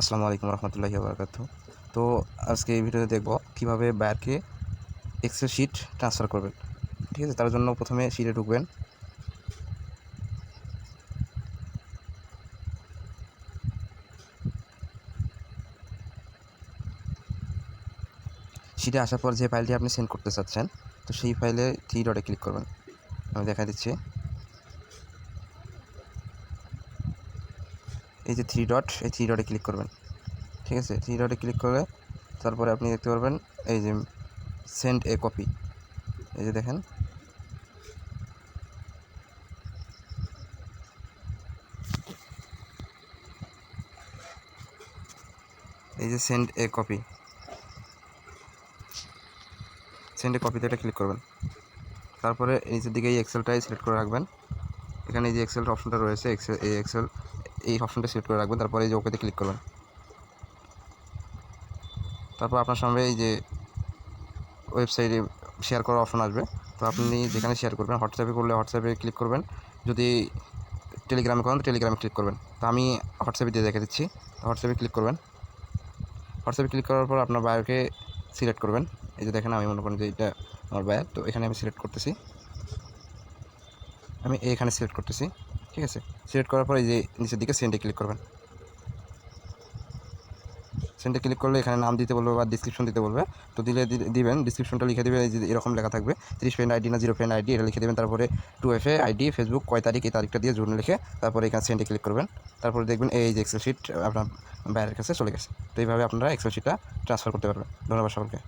আসসালামু আলাইকুম রহমতুল্লাহি বারকাত তো আজকে এই ভিডিওতে দেখব কীভাবে বায়ারকে এক্সেল শিট ট্রান্সফার করবেন। ঠিক আছে? তার জন্য প্রথমে শিটে ঢুকবেন। শিটে আসার পর যে ফাইলটি আপনি সেন্ড করতে চাচ্ছেন, তো সেই ফাইলে থ্রি ডটে ক্লিক করবেন। আমি দেখা দিচ্ছি। এই যে থ্রি ডট এই থ্রি ডটে ক্লিক করবেন। ঠিক আছে? থ্রি ডটে ক্লিক করলে তারপরে আপনি দেখতে পারবেন এই যে সেন্ড এ কপি এই যে দেখেন। এই যে send a copy send a কপিতে এটা ক্লিক করবেন। তারপরে নিচের দিকে এই এক্সেলটাই সিলেক্ট করে রাখবেন। এখানে এই যে এক্সেল অপশনটা রয়েছে এক্সেল এই এক্সেল এই অপশনটা সিলেক্ট করে রাখবেন, তারপরে এই যে ওকেতে ক্লিক করবেন। তারপর আপনার সামনে এই যে ওয়েবসাইটে শেয়ার করার অপশন আসবে। তো আপনি যেখানে শেয়ার করবেন হোয়াটসঅ্যাপে করলে হোয়াটসঅ্যাপে ক্লিক করবেন। যদি টেলিগ্রামে করেন টেলিগ্রামে ক্লিক করবেন। তো আমি হোয়াটসঅ্যাপে দিয়ে দেখে দিচ্ছি। হোয়াটসঅ্যাপে ক্লিক করবেন। হোয়াটসঅ্যাপে ক্লিক করার পর আপনার বায়োকে সিলেক্ট করবেন। এই যে দেখেন, আমি মনে করেন যে এটা আমার বায়ার তো এখানে আমি সিলেক্ট করতেছি। আমি এখানে সিলেক্ট করতেছি। ঠিক আছে? সিলেক্ট করার পরে যে নিচের দিকে সেন্ডে ক্লিক করবেন। সেন্টে ক্লিক করলে এখানে নাম দিতে বলবে বা ডিসক্রিপশন দিতে বলবে। তো দিলে দিবেন ডিসক্রিপশনটা লিখে দেবে এরকম লেখা থাকবে। ত্রিশ ফ্রেন্ড আইডি না জিরো ফ্রেন্ড আইডি এটা লিখে দেবেন। তারপরে two F A ID Facebook কয় তারিখ, এই তারিখটা দিয়ে জুন লিখে তারপরে এখানে সেন্টে ক্লিক করবেন। তারপরে দেখবেন এই যে এক্সেল শিট আপনার বাইরের কাছে চলে গেছে। তো এইভাবে আপনারা এক্সেল শিটটা ট্রান্সফার করতে পারবেন। ধন্যবাদ সকলকে।